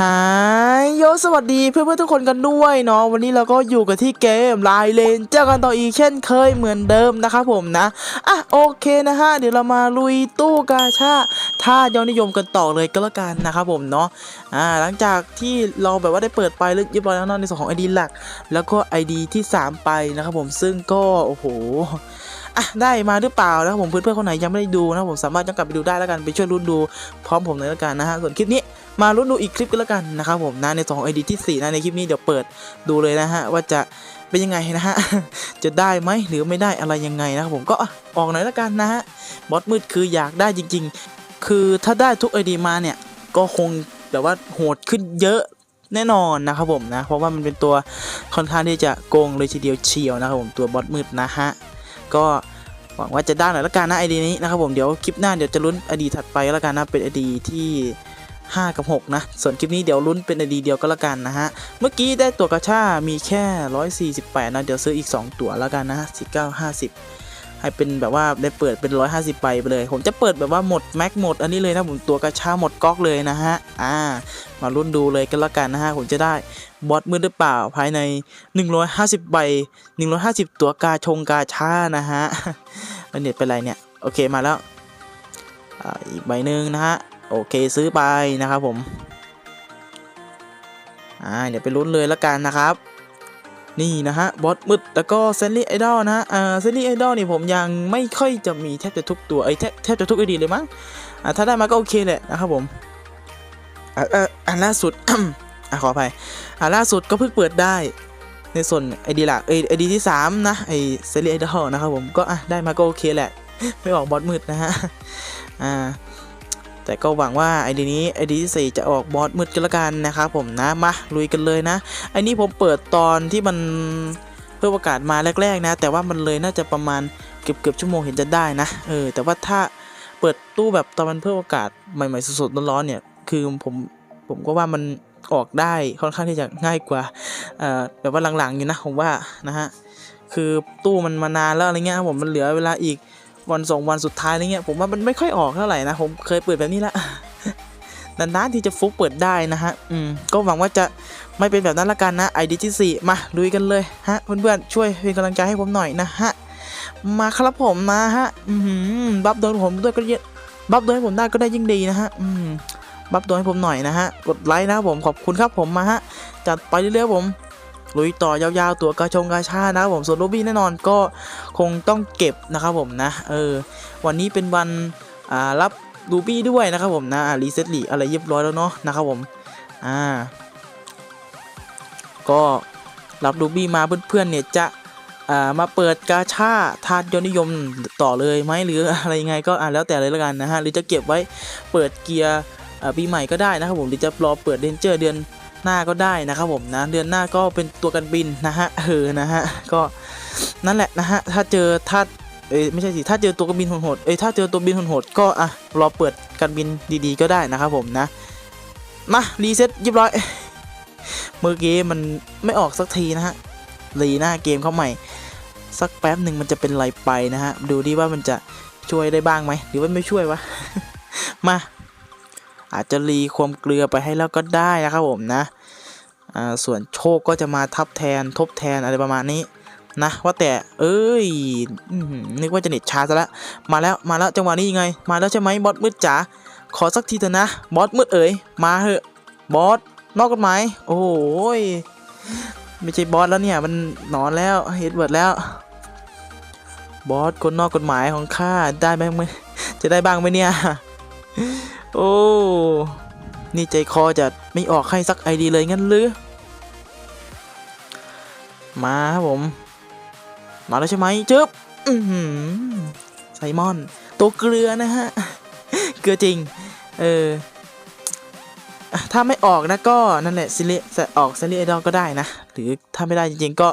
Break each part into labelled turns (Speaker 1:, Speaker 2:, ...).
Speaker 1: หายโยสวัสดีเพื่อนๆทุกคนกันด้วยเนาะวันนี้เราก็อยู่กันที่เกมไลเลนเจอกันต่ออีกเช่นเคยเหมือนเดิมนะครับผมนะอะโอเคนะฮะเดี๋ยวเรามาลุยตู้กาชาท่ายอดนิยมกันต่อเลยก็แล้วกันนะครับผมเนาะอ่าหลังจากที่เราแบบว่าได้เปิดไปเรียบร้อยแล้วเนาะในส่วนของ ID หลัก แล้วก็ ID ที่ 3 ไปนะครับผมซึ่งก็โอ้โหอะได้มาหรือเปล่านะครับผมเพื่อนๆคนไหนยังไม่ได้ดูนะผมสามารถย้อนกลับไปดูได้แล้วกันไปช่วยรุ่นดูพร้อมผมเลยแล้วกันนะฮะส่วนคลิปนี้ มารุ่นดูอีกคลิปกันแล้วกันนะครับผมนะในส่วนของ ID ที่4นะในคลิปนี้เดี๋ยวเปิดดูเลยนะฮะว่าจะเป็นยังไงนะฮะ จะได้ไหมหรือไม่ได้อะไรยังไงนะครับผมก็ออกหน่อยแล้วกันนะฮะบอสมืดคืออยากได้จริง ๆ คือถ้าได้ทุก ID มาเนี่ยก็คงแบบว่าโหดขึ้นเยอะแน่นอนนะครับผมนะ เพราะว่ามันเป็นตัวค่อนข้างที่จะโกงเลยทีเดียวเชียวนะครับผมตัวบอสมืดนะฮะก็หวังว่าจะได้หน่อยละกันนะไอดีนี้นะครับผมเดี๋ยวคลิปหน้าเดี๋ยวจะลุ้นไอดีถัดไปแล้วกันนะเป็นไอดีที่ 5 กับ 6 นะ ส่วนคลิปนี้เดี๋ยวลุ้นเป็นไอดีเดียวก็แล้วกันนะฮะ เมื่อกี้ได้ตัวกระชามีแค่ 148 นะ เดี๋ยวซื้ออีก 2 ตัวแล้วกันนะฮะ49 50 ให้เป็นแบบว่าได้เปิดเป็น 150ใบไปเลย ผมจะเปิดแบบว่าหมดแม็กหมดอันนี้เลยนะผมตัวกระชาหมดก๊อกเลยนะฮะ อ่า มาลุ้นดูเลยกันแล้วกันนะฮะ ผมจะได้บอสมือหรือเปล่าภายใน 150 ใบ 150 ตัวกาชงกาชานะฮะเน็ตเป็นไรเนี่ย โอเคมาแล้วออีกใบหนึ่งนะฮะ โอเคซื้อไปนะครับผมอ่าเดี๋ยวไปลุ้นเลยแล้วกันนะครับ นี่นะฮะบอสมืดแล้วก็เซนลี่ไอดอลนะฮะอ่าเซนลี่ไอดอลนี่ผมยังไม่ค่อยจะมีแทบจะทุกตัวไอ้แทบแทบจะทุกไอดีเลยมั้งอ่าถ้าได้มาก็โอเคแหละนะครับผมอ่าอ่าอันล่าสุดอ่าขออภัยอ่าล่าสุดก็เพิ่งเปิดได้ในส่วนไอดีหลักเอไอดีที่สามนะไอเซนลี่ไอดอลนะครับผมก็อะได้มาก็โอเคแหละ ไม่ออกบอสมืดนะฮะอ่า แต่ก็หวังว่าไอดีนี้ไอดีที่ 4 จะออกบอสมืดกันละกันนะครับผมนะมาลุยกันเลยนะไอนี้ผมเปิดตอนที่มันเพิ่มประกาศมาแรก ๆ นะ แต่ว่ามันเลยน่าจะประมาณเกือบเกือบๆชั่วโมงเห็นจะได้นะเออแต่ว่าถ้าเปิดตู้แบบตอนมันเพิ่มประกาศใหม่ ๆสดๆร้อนๆเนี่ยคือผมผมก็ว่ามันออกได้ค่อนข้างที่จะง่ายกว่าแบบว่าหลังๆอยู่นะผมว่านะฮะคือตู้มันมานานแล้วอะไรเงี้ยผมมันเหลือเวลาอีก วันสองวันสุดท้ายอะไรเงี้ยผมว่ามันไม่ค่อยออกเท่าไหร่นะผมเคยเปิดแบบนี้ละนานๆที่จะฟุกเปิดได้นะฮะอืมก็หวังว่าจะไม่เป็นแบบนั้นละกันนะไอดีที่สี่มาลุยกันเลยฮะเพื่อนๆช่วยเป็นกำลังใจให้ผมหน่อยนะฮะมาครับผมมาฮะอือหือบัฟโดนผมด้วยก็เยอะบัฟโดนให้ผมได้ก็ได้ยิ่งดีนะฮะอืมบัฟโดนให้ผมหน่อยนะฮะกดไลค์นะครับผมขอบคุณครับผมมาฮะจัดไปเรื่อยๆผม ลุยต่อยาวๆตัวกระชงกระชานะครับผมส่วนโรบี้แน่นอนก็คงต้องเก็บนะครับผมนะเออวันนี้เป็นวันอ่ารับรูบี้ด้วยนะครับผมนะรีเซ็ตลีอะไรเรียบร้อยแล้วเนาะนะครับผมอ่าก็รับรูบี้มาเพื่อนๆเนี่ยจะอ่ามาเปิดกาชาทาสยอดนิยมต่อเลยไหมหรืออะไรยังไงก็อ่าแล้วแต่เลยละกันนะฮะหรือจะเก็บไว้เปิดเกียร์อ่าปีใหม่ก็ได้นะครับผมหรือจะรอเปิดเดนเจอร์เดือน หน้าก็ได้นะครับผมนะ เดือนหน้าก็เป็นตัวกันบินนะฮะเออนะฮะก็นั่นแหละนะฮะถ้าเจอถ้าเอ้ยไม่ใช่สิถ้าเจอตัวกระบินโหดเอ้ยถ้าเจอตัวบินโหดก็อะรอเปิดการบินดีๆ ก็ได้นะครับผมนะมารีเซ็ตเรียบร้อยเมื่อกี้มันไม่ออกสักทีนะฮะรีหน้าเกมเข้าใหม่ สักแป๊บหนึ่งมันจะเป็นไรไปนะฮะดูดิว่ามันจะช่วยได้บ้างไหมหรือว่าไม่ช่วยวะมา อาจจะรีความเกลือไปให้แล้วก็ได้นะครับผมนะส่วนโชคก็จะมาทับแทนทบแทนอะไรประมาณนี้นะว่าแต่เอ้ยนึกว่าจะเน็ตช้าซะละมาแล้วมาแล้วจังหวะนี้ยังไง มาแล้วใช่ไหมบอสมืดจ๋าขอสักทีเถอะนะบอสมืดเอ๋ยมาเถอะบอสนอกกฎหมายโอ้ยไม่ใช่บอสแล้วเนี่ยมันนอนแล้วเฮดเวิร์ดแล้วบอสคนนอกกฎหมายของข้าได้ไหมจะได้บ้างไหมเนี่ย โอ้ นี่ใจคอจะไม่ออกให้สักไอดีเลยงั้นหรือ มาครับผม มาแล้วใช่ไหมจึ๊บไซมอน ตัวเกลือนะฮะ เกลือจริง เออ ถ้าไม่ออกนะก็นั่นแหละซิลิออกซิลิไอดอลก็ได้นะ หรือถ้าไม่ได้จริงๆก็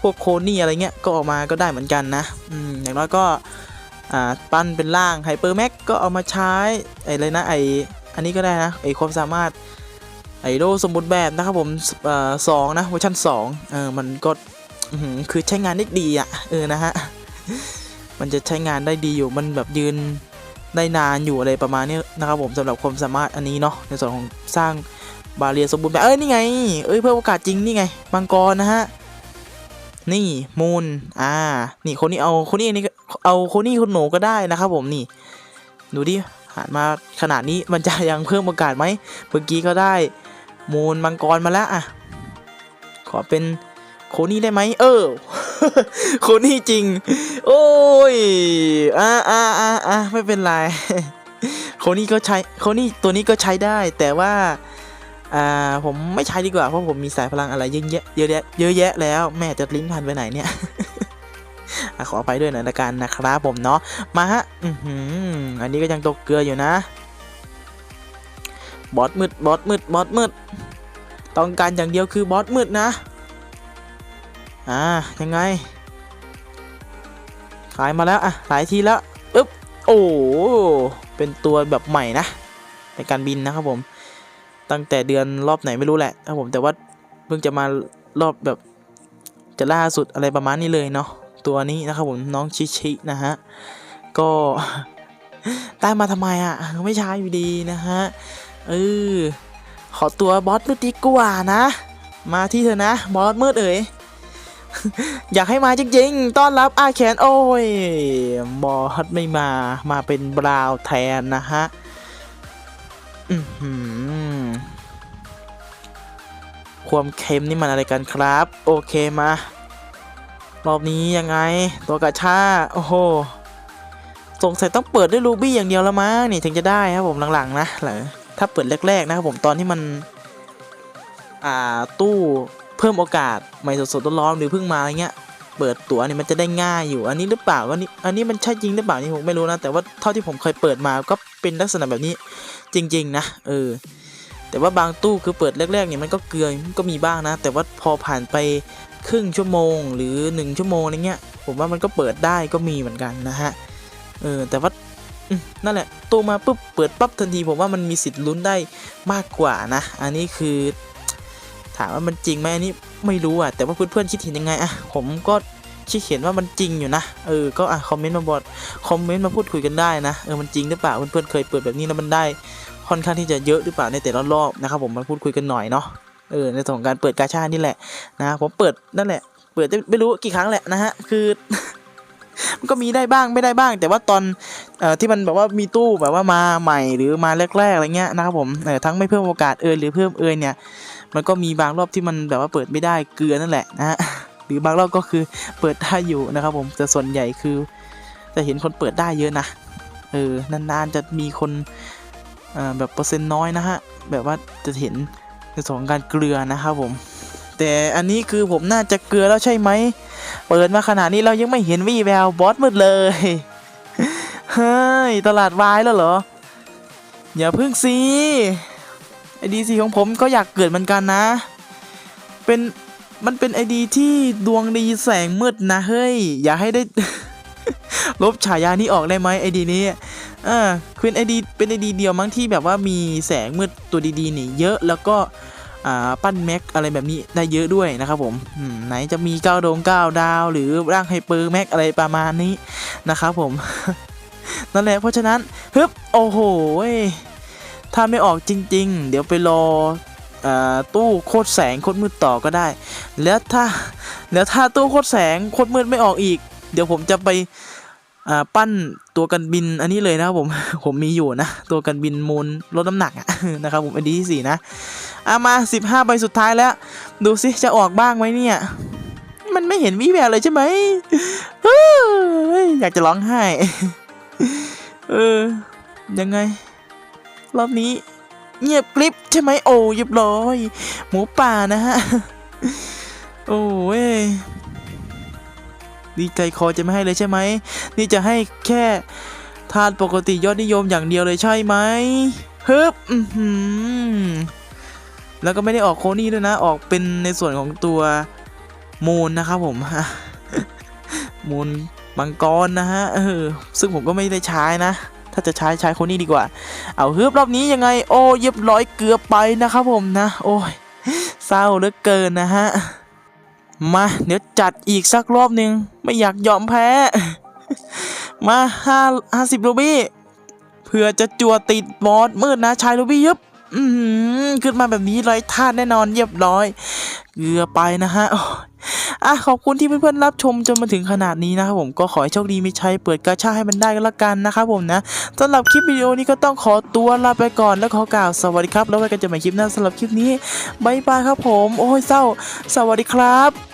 Speaker 1: พวกโคนี่อะไรเงี้ยก็ออกมาก็ได้เหมือนกันนะ อืม อย่างน้อยก็ อ่าปั้นเป็นร่างไฮเปอร์แม็กก็เอามาใช้ไอ้เลยนะไออันนี้ก็ได้นะไอความสามารถไอโดสมบูรณ์แบบนะครับผมสองนะเวอร์ชันสองเออมันก็คือใช้งานได้ดีอะเออนะฮะมันจะใช้งานได้ดีอยู่มันแบบยืนได้นานอยู่อะไรประมาณนี้นะครับผมสำหรับความสามารถอันนี้เนาะในส่วนของสร้างบาเรียสมบูรณ์แบบเอ้ยนี่ไงเอ้ยเพิ่มโอกาสจริงนี่ไงมังกรนะฮะ นี่มูนอ่า นี่คนนี้เอาคนนี้นี่เอาคนนี้คนหนูก็ได้นะครับผมนี่ ดูดิหันมาขนาดนี้มันจะยังเพิ่มโอกาสไหมเมื่อกี้ก็ได้มูนมังกรมาแล้วอะ ขอเป็นโคนี่ได้ไหมเออ โคนี่จริง โอ้ยอ่าอ่าอ่าอ่าไม่เป็นไร โคนี่ก็ใช้ โคนี่ตัวนี้ก็ใช้ได้แต่ว่า อ่าผมไม่ใช้ดีกว่า เพราะผมมีสายพลังอะไรเยอะแยะเยอะแยะเยอะแยะแล้วแม่จะลิ้นพันไปไหนเนี่ยอะขอไปด้วยหน่อยละกันนะครับผมเนาะมาฮะอือหืออันนี้ก็ยังตกเกลืออยู่นะ บอสมืดบอสมืดบอสมืดต้องการอย่างเดียวคือบอสมืดนะ อ่ายังไงขายมาแล้วอะหลายทีแล้วอึ๊บโอ้เป็นตัวแบบใหม่นะในการบินนะครับผม ตั้งแต่เดือนรอบไหนไม่รู้แหละครับผมแต่ว่าเพิ่งจะมารอบแบบจะล่าสุดอะไรประมาณนี้เลยเนาะตัวนี้นะครับผมน้องชิชินะฮะก็ได้มาทำไมอะไม่ใช้อยู่ดีนะฮะเออขอตัวบอสมืดดีกว่านะ มาที่เธอนะบอสมืดเอ๋ยอยากให้มาจริงๆ ต้อนรับอาแขนโอ้ย บอสไม่มา มาเป็นบราวแทนนะฮะ อือหือ ความเค็มนี่มันอะไรกันครับ โอเคมารอบนี้ยังไง ตัวกระชาโอ้โหสงสัยต้องเปิดด้วยรูบี้อย่างเดียวแล้วมั้งนี่ถึงจะได้ครับผมหลังๆนะหรือถ้าเปิดแรกๆนะครับผมตอนที่มัน อ่าตู้เพิ่มโอกาสใหม่สดๆร้อนๆหรือเพิ่งมาอะไรเงี้ยเปิดตั๋วนี่มันจะได้ง่ายอยู่ อันนี้หรือเปล่าอันนี้อันนี้มันใช่จริงหรือเปล่านี่ผมไม่รู้นะแต่ว่าเท่าที่ผมเคยเปิดมาก็เป็นลักษณะแบบนี้จริง ๆ นะเออ แต่ว่าบางตู้คือเปิดแรกๆเนี่ยมันก็เกลือมันก็มีบ้างนะ แต่ว่าพอผ่านไปครึ่งชั่วโมงหรือ 1 ชั่วโมงอะไรเงี้ย ผมว่ามันก็เปิดได้ก็มีเหมือนกันนะฮะเออแต่ว่านั่นแหละตู้มาปุ๊บเปิดปั๊บทันที ผมว่ามันมีสิทธิ์ลุ้นได้มากกว่านะ อันนี้คือ ถามว่ามันจริงไหมอันนี้ไม่รู้อะแต่ว่าเพื่อนๆคิดเห็นยังไงอะผมก็คิดเห็นว่ามันจริงอยู่นะ เออ ก็อะคอมเมนต์มาบอกคอมเมนต์มาพูดคุยกันได้นะ เออ มันจริงหรือเปล่า เพื่อนๆเคยเปิดแบบนี้แล้วมันได้ ค่อนข้างที่จะเยอะหรือเปล่าในแต่ละรอบนะครับผมมาพูดคุยกันหน่อยเนาะเออในส่วนของการเปิดกาชานี่แหละนะผมเปิดนั่นแหละ เปิดได้ไม่รู้กี่ครั้งแหละนะฮะคือมันก็มีได้บ้างไม่ได้บ้าง แต่ว่าตอนเอ่อที่มันแบบว่ามีตู้แบบว่ามาใหม่หรือมาแรกๆอะไรเงี้ยนะครับผมเออทั้งไม่เพิ่มโอกาสเอยหรือเพิ่มเอยเนี่ยมันก็มีบางรอบที่มันแบบว่าเปิดไม่ได้เกลือนั่นแหละนะฮะหรือบางรอบก็คือเปิดได้อยู่นะครับผมแต่ส่วนใหญ่คือจะเห็นคนเปิดได้เยอะนะเออนานๆจะมีคน แบบเปอร์เซ็นต์น้อยนะฮะ แบบว่าจะเห็นในส่วนของการเกลือนะครับผม แต่อันนี้คือผมน่าจะเกลือแล้วใช่ไหม เปิดมาขนาดนี้เรายังไม่เห็นวี่แววบอสมืดเลย เฮ้ย ตลาดวายแล้วเหรอ อย่าพึ่งสิไอดีซีของผมก็อยากเกิดเหมือนกันนะ เป็นมันเป็นไอดีที่ดวงดีแสงมืดนะเฮ้ย อย่าให้ได้ ลบฉายานี้ออกได้ไหมไอดีนี้ อ่าคือไอดีเป็นไอดีเดียวมั้งที่แบบว่ามีแสงมืดตัวดีๆนี่เยอะแล้วก็อ่าปั้นแม็กอะไรแบบนี้ได้เยอะด้วยนะครับผมไหนจะมี9ดวง9ดาว หรือร่างไฮเปอร์แม็กอะไรประมาณนี้นะครับผม นั่นแหละเพราะฉะนั้นฮึบโอ้โหถ้าไม่ออกจริง ๆ เดี๋ยวไปรออ่าตู้โคตรแสงโคตรมืดต่อก็ได้ แล้วถ้าแล้วถ้าตู้โคตรแสงโคตรมืดไม่ออกอีก เดี๋ยวผมจะไป อ่าปั้นตัวกันบินอันนี้เลยนะครับผม ผมมีอยู่นะ ตัวกันบินมูลลดน้ำหนักนะครับผมอันดีที่สี่นะอามา 15 ใบสุดท้ายแล้ว ดูสิจะออกบ้างไหมเนี่ย มันไม่เห็นวิแววเลยใช่ไหมอยากจะร้องไห้ เออ ยังไง รอบนี้ เงียบกริบใช่ไหมโอ้ยบร้อย หมูป่านะฮะ โอ้ย ดีใจคอจะไม่ให้เลยใช่ไหม นี่จะให้แค่ทานปกติยอดนิยมอย่างเดียวเลยใช่ไหมฮึบแล้วก็ไม่ได้ออกโคนี่ด้วยนะ ออกเป็นในส่วนของตัวมูนนะครับผมมูนมังกรนะฮะ เออ ซึ่งผมก็ไม่ได้ใช้นะ ถ้าจะใช้ใช้โคนี่ดีกว่า เอาฮึบรอบนี้ยังไง โอ้เรียบร้อยเกือบไปนะครับผมนะ โอ้ยเศร้าเหลือเกินนะฮะ มาเดี๋ยวจัดอีกสักรอบหนึ่งไม่อยากยอมแพ้ มาห้าห้าสิบรูบี้เพื่อจะจัวติดบอสมืดนะชายรูบี้ยึบขึ้นมาแบบนี้ไร้ท่าแน่นอนเรียบร้อย เกลือไปนะฮะ อะขอบคุณที่เพื่อนๆรับชมจนมาถึงขนาดนี้นะครับผมก็ขอให้โชคดีมิชัยเปิดกาชาให้มันได้ก็แล้วกันนะครับผมนะสำหรับคลิปวิดีโอนี้ก็ต้องขอตัวลาไปก่อนแล้วขอกล่าวสวัสดีครับ แล้วไว้กันเจอกันใหม่คลิปหน้าสำหรับคลิปนี้บายบายครับผม โอ้ยเศร้า สวัสดีครับ